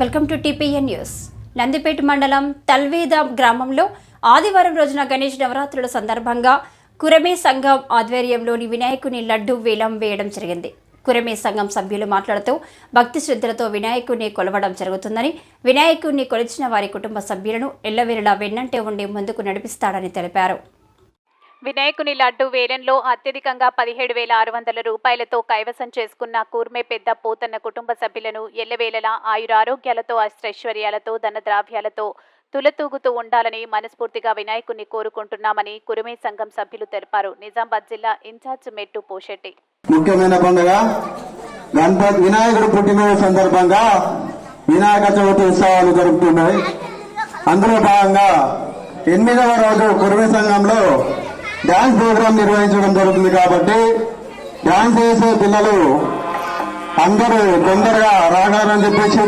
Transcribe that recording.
Welcome to TPN news. Nandipet మండలం తల్వేద గ్రామంలో ఆదివారం రోజున గణేష్ నవరాత్రుల సందర్భంగా కురమే సంఘం ఆధ్వర్యంలోని వినాయకుని లడ్డు వేలం వేయడం జరిగింది. కురమే సంఘం సభ్యులు మాట్లాడుతూ భక్తి శ్రద్ధలతో వినాయకుడిని కొలవడం జరుగుతుందని వినాయకుడిని కొలిచిన వారి కుటుంబ సభ్యులను ఎల్లవేళలా వెన్నంటే ఉండి ముందుకు నడిపిస్తాడని తెలిపారు. వినాయకుని లడ్డు వేలంలో అత్యధికంగా పదిహేడు వేల ఆరు వందల రూపాయలతో కైవసం చేసుకున్న కూర్మే పెద్ద పోతన్న కుటుంబ సభ్యులను ఎల్లవేళలా ఆయురారోగ్యాలతో అష్టైశ్వర్యాలతో ధనద్రావ్యాలతో తులతూగుతూ ఉండాలని మనస్ఫూర్తిగా వినాయకుని కోరుకుంటున్నామని కురుమే సంఘం సభ్యులు తెలిపారు. నిజామాబాద్ జిల్లా ఇన్ఛార్జ్ మెట్టు పోషెట్టి. ముఖ్యమైన పండుగ గణపతి వినాయకుడు పుట్టినరోజు సందర్భంగా వినాయక చవితి ఉత్సవాలు జరుపుతున్నాయి అందులో భాగంగా ఎనిమిదవ రోజు కుర్మి సంఘంలో డాన్స్ ప్రోగ్రాం నిర్వహించడం జరుగుతుంది కాబట్టి డాన్స్ చేసే పిల్లలు అందరూ తొందరగా రాగాలని చెప్పేసి